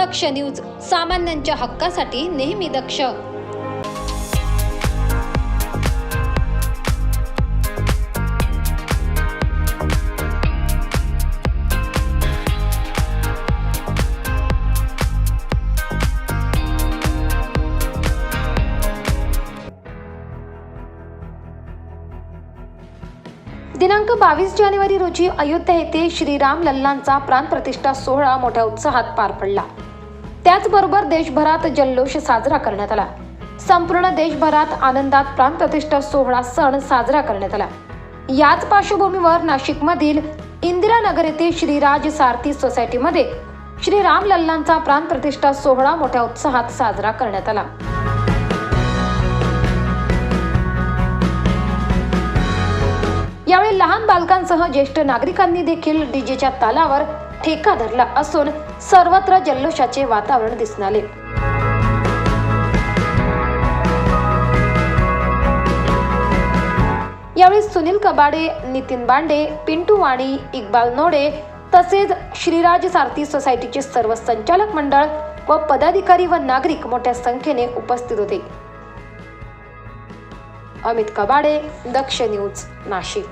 दक्ष news सामान्यांच्या हक्कासाठी नेहमी दक्ष. दिनांक बावीस जानेवारी रोजी अयोध्या येथे श्रीराम लल्लांचा प्राणप्रतिष्ठा सोहळा मोठ्या उत्साहात पार पडला. त्याचबरोबर देशभरात जल्लोष साजरा करण्यात आला. संपूर्ण देशभरात आनंदात प्राणप्रतिष्ठा सोहळा सण साजरा करण्यात आला. याच पार्श्वभूमीवर नाशिकमधील इंदिरानगर येथे श्रीराज सारथी सोसायटीमध्ये श्री राम लल्लांचा प्राणप्रतिष्ठा सोहळा मोठ्या उत्साहात साजरा करण्यात आला. यावेळी लहान बालकांसह ज्येष्ठ नागरिकांनी देखील डीजेच्या तालावर ठेका धरला असून सर्वत्र जल्लोषाचे वातावरण दिसून आले यावेळी सुनील कबाडे नितीन बांडे पिंटू वाणी इक्बाल नोडे तसेच श्रीराज सारथी सोसायटीचे सर्व संचालक मंडळ व पदाधिकारी व नागरिक मोठ्या संख्येने उपस्थित होते. अमित कबाडे दक्ष न्यूज नाशिक.